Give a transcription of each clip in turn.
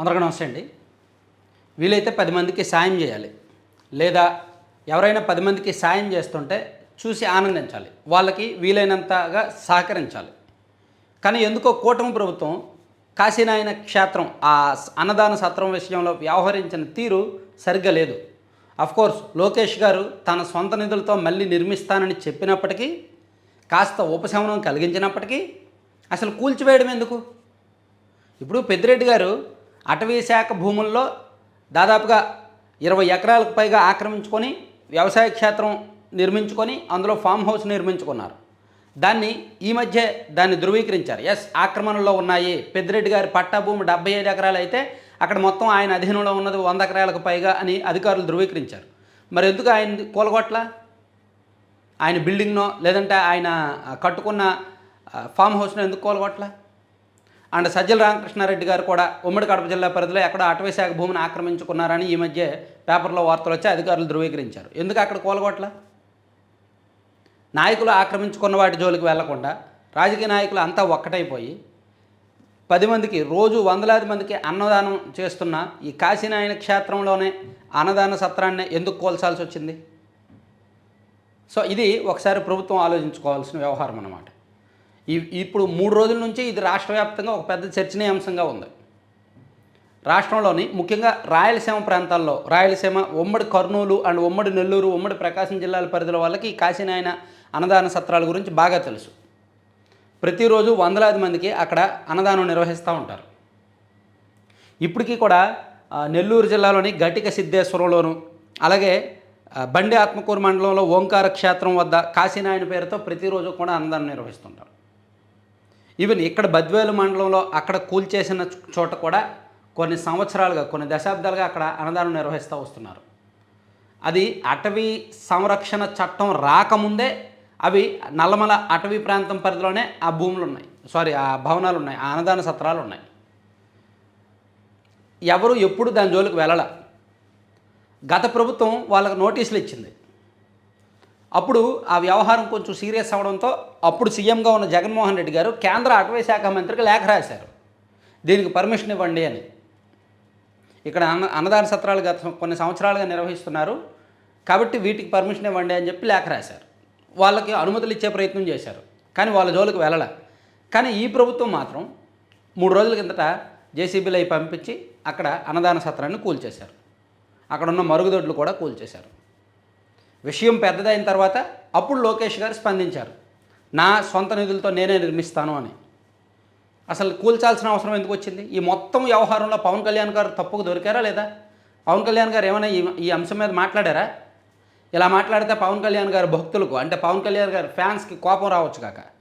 అందరికీ నమస్తే అండి. వీలైతే పది మందికి సాయం చేయాలి. లేదా ఎవరైనా పది మందికి సాయం చేస్తుంటే చూసి ఆనందించాలి. వాళ్ళకి వీలైనంతగా సహకరించాలి. కానీ ఎందుకో కూటమి ప్రభుత్వం కాశీనాయన క్షేత్రం ఆ అన్నదాన సత్రం విషయంలో వ్యవహరించిన తీరు సరిగ్గా లేదు. కోర్స్ లోకేష్ గారు తన సొంత నిధులతో మళ్ళీ నిర్మిస్తానని చెప్పినప్పటికీ కాస్త ఉపశమనం కలిగించినప్పటికీ అసలు కూల్చివేయడం ఎందుకు? ఇప్పుడు పెద్దిరెడ్డి గారు అటవీ శాఖ భూముల్లో దాదాపుగా ఇరవై ఎకరాలకు పైగా ఆక్రమించుకొని వ్యవసాయ క్షేత్రం నిర్మించుకొని అందులో ఫామ్ హౌస్ నిర్మించుకున్నారు. దాన్ని ఈ మధ్య దాన్ని ధృవీకరించారు. ఎస్ ఆక్రమణలో ఉన్నాయి. పెద్దిరెడ్డి గారి పట్టా భూమి డెబ్బై ఐదు ఎకరాలు అయితే అక్కడ మొత్తం ఆయన అధీనంలో ఉన్నది వంద ఎకరాలకు పైగా అని అధికారులు ధృవీకరించారు. మరి ఎందుకు ఆయన కూలగొట్ల? ఆయన బిల్డింగ్నో లేదంటే ఆయన కట్టుకున్న ఫామ్ హౌస్ను ఎందుకు కోలగొట్ల? అండ్ సజ్జల రామకృష్ణారెడ్డి గారు కూడా ఉమ్మడి కడప జిల్లా పరిధిలో ఎక్కడో అటవీ శాఖ భూమిని ఆక్రమించుకున్నారని ఈ మధ్య పేపర్లో వార్తలు వచ్చి అధికారులు ధృవీకరించారు. ఎందుకు అక్కడ కూలగొట్ల? నాయకులు ఆక్రమించుకున్న వాటి జోలికి వెళ్ళకుండా రాజకీయ నాయకులు అంతా ఒక్కటైపోయి పది మందికి రోజు వందలాది మందికి అన్నదానం చేస్తున్న ఈ కాశీనాయన క్షేత్రంలోనే అన్నదాన సత్రాన్ని ఎందుకు కోల్చాల్సి వచ్చింది? సో ఇది ఒకసారి ప్రభుత్వం ఆలోచించుకోవాల్సిన వ్యవహారం అన్నమాట. ఇప్పుడు మూడు రోజుల నుంచి ఇది రాష్ట్ర వ్యాప్తంగా ఒక పెద్ద చర్చనీయాంశంగా ఉంది. రాష్ట్రంలోని ముఖ్యంగా రాయలసీమ ప్రాంతాల్లో రాయలసీమ ఉమ్మడి కర్నూలు అండ్ ఉమ్మడి నెల్లూరు ఉమ్మడి ప్రకాశం జిల్లాల పరిధిలో వాళ్ళకి ఈ కాశీనాయన అన్నదాన సత్రాల గురించి బాగా తెలుసు. ప్రతిరోజు వందలాది మందికి అక్కడ అన్నదానం నిర్వహిస్తూ ఉంటారు. ఇప్పటికీ కూడా నెల్లూరు జిల్లాలోని ఘటిక సిద్ధేశ్వరంలోను అలాగే బండి ఆత్మకూరు మండలంలో ఓంకార క్షేత్రం వద్ద కాశీనాయన పేరుతో ప్రతిరోజు కూడా అన్నదానం నిర్వహిస్తుంటారు. ఈవెన్ ఇక్కడ బద్వేలు మండలంలో అక్కడ కూల్చేసిన చోట కూడా కొన్ని సంవత్సరాలుగా కొన్ని దశాబ్దాలుగా అక్కడ అన్నదానం నిర్వహిస్తూ వస్తున్నారు. అది అటవీ సంరక్షణ చట్టం రాకముందే అవి నల్లమల అటవీ ప్రాంతం పరిధిలోనే ఆ భూములు ఉన్నాయి. సారీ ఆ భవనాలు ఉన్నాయి ఆ అన్నదాన సత్రాలు ఉన్నాయి. ఎవరు ఎప్పుడు దాని జోలికి వెళ్ళాల. గత ప్రభుత్వం వాళ్ళకి నోటీసులు ఇచ్చింది. అప్పుడు ఆ వ్యవహారం కొంచెం సీరియస్ అవడంతో అప్పుడు సీఎంగా ఉన్న జగన్మోహన్ రెడ్డి గారు కేంద్ర అటవీ శాఖ మంత్రికి లేఖ రాశారు. దీనికి పర్మిషన్ ఇవ్వండి అని. ఇక్కడ అన్న అన్నదాన సత్రాలు గత కొన్ని సంవత్సరాలుగా నిర్వహిస్తున్నారు. కాబట్టి వీటికి పర్మిషన్ ఇవ్వండి అని చెప్పి లేఖ రాశారు. వాళ్ళకి అనుమతులు ఇచ్చే ప్రయత్నం చేశారు. కానీ వాళ్ళ జోలికి వెళ్ళలే. కానీ ఈ ప్రభుత్వం మాత్రం మూడు రోజుల కిందట జేసీబీలు అవి పంపించి అక్కడ అన్నదాన సత్రాన్ని కూల్చేశారు. అక్కడ ఉన్న మరుగుదొడ్లు కూడా కూల్చేశారు. విషయం పెద్దదైన తర్వాత అప్పుడు లోకేష్ గారు స్పందించారు. నా సొంత నిధులతో నేనే నిర్మిస్తాను అని. అసలు కూల్చాల్సిన అవసరం ఎందుకు వచ్చింది? ఈ మొత్తం వ్యవహారంలో పవన్ కళ్యాణ్ గారు తప్పుకు దొరికారా లేదా? పవన్ కళ్యాణ్ గారు ఏమైనా ఈ ఈ అంశం మీద మాట్లాడారా? ఇలా మాట్లాడితే పవన్ కళ్యాణ్ గారు భక్తులకు అంటే పవన్ కళ్యాణ్ గారు ఫ్యాన్స్కి కోపం రావచ్చు కాక.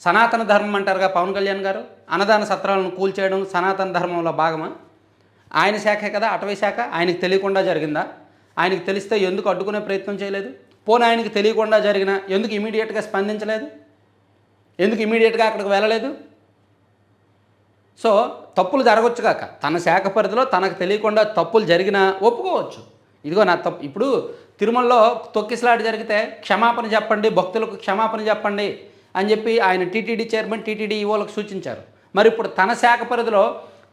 సనాతన ధర్మం అంటారుగా పవన్ కళ్యాణ్ గారు? అన్నదాన సత్రాలను కూల్చేయడం సనాతన ధర్మంలో భాగమా? ఆయన శాఖే కదా? అటవీ శాఖ? ఆయనకు తెలియకుండా జరిగిందా? ఆయనకు తెలిస్తే ఎందుకు అడ్డుకునే ప్రయత్నం చేయలేదు? పోనీ ఆయనకి తెలియకుండా జరిగిన ఎందుకు ఇమీడియట్గా స్పందించలేదు? ఎందుకు ఇమీడియట్గా అక్కడికి వెళ్ళలేదు? సో తప్పులు జరగవచ్చు కాక. తన శాఖ పరిధిలో తనకు తెలియకుండా తప్పులు జరిగినా ఒప్పుకోవచ్చు. ఇదిగో నా తప్పు. ఇప్పుడు తిరుమలలో తొక్కిసలాట జరిగితే క్షమాపణ చెప్పండి భక్తులకు క్షమాపణ చెప్పండి అని చెప్పి ఆయన టీటీడీ చైర్మన్ టీటీడీ ఈవోలకు సూచించారు. మరి ఇప్పుడు తన శాఖ పరిధిలో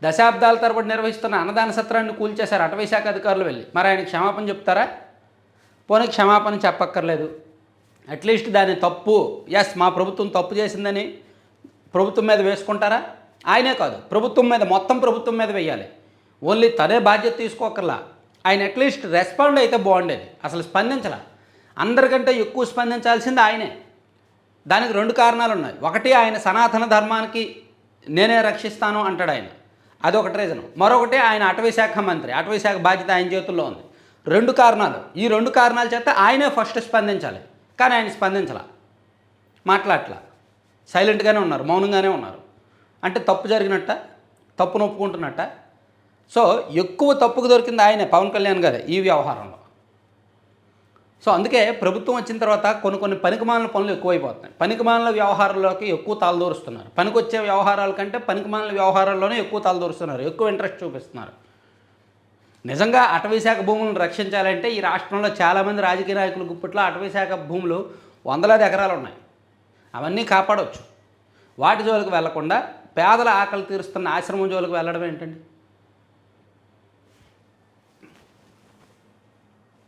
దశాబ్దాల తరబడి నిర్వహిస్తున్న అన్నదాన సత్రాన్ని కూల్చేశారు అటవీ శాఖ అధికారులు వెళ్ళి. మరి ఆయన క్షమాపణ చెప్తారా? పోనీ క్షమాపణ చెప్పక్కర్లేదు. అట్లీస్ట్ దాని తప్పు ఎస్ మా ప్రభుత్వం తప్పు చేసిందని ప్రభుత్వం మీద వేసుకుంటారా? ఆయనే కాదు ప్రభుత్వం మీద మొత్తం ప్రభుత్వం మీద వేయాలి. ఓన్లీ తనే బాధ్యత తీసుకోకర్లా. ఆయన అట్లీస్ట్ రెస్పాండ్ అయితే బాగుండేది. అసలు స్పందించాల. అందరికంటే ఎక్కువ స్పందించాల్సింది ఆయనే. దానికి రెండు కారణాలు ఉన్నాయి ఒకటి ఆయన సనాతన ధర్మానికి నేనే రక్షిస్తాను అంటాడు ఆయన. అదొకటి రీజన్ మరొకటి ఆయన అటవీ శాఖ మంత్రి. అటవీ శాఖ బాధ్యత ఆయన చేతుల్లో ఉంది. రెండు కారణాలు. ఈ రెండు కారణాల చేత ఆయనే ఫస్ట్ స్పందించాలి. కానీ ఆయన స్పందించాల. మాట్లాడట్లా. సైలెంట్గానే ఉన్నారు. మౌనంగానే ఉన్నారు. అంటే తప్పు జరిగినట్ట? తప్పును ఒప్పుకుంటున్నట్ట? సో ఎక్కువ తప్పుకు దొరికింది ఆయనే. పవన్ కళ్యాణ్ గారే ఈ వ్యవహారంలో. సో అందుకే ప్రభుత్వం వచ్చిన తర్వాత కొన్ని కొన్ని పనికిమాలిన పనులు ఎక్కువైపోతున్నాయి. పనికిమాలిన వ్యవహారాల్లోకి ఎక్కువ తలదూరుస్తున్నారు పనికొచ్చే వ్యవహారాల కంటే పనికిమాలిన వ్యవహారాల్లోనే ఎక్కువ తలదూరుస్తున్నారు ఎక్కువ ఇంట్రెస్ట్ చూపిస్తున్నారు. నిజంగా అటవీశాఖ భూములను రక్షించాలంటే ఈ రాష్ట్రంలో చాలామంది రాజకీయ నాయకుల గుప్పట్లో అటవీశాఖ భూములు వందలాది ఎకరాలు ఉన్నాయి. అవన్నీ కాపాడవచ్చు వాటి జోలికి వెళ్ళకుండా పేదల ఆకలి తీరుస్తున్న ఆశ్రమం జోలికి వెళ్ళడం ఏంటండి?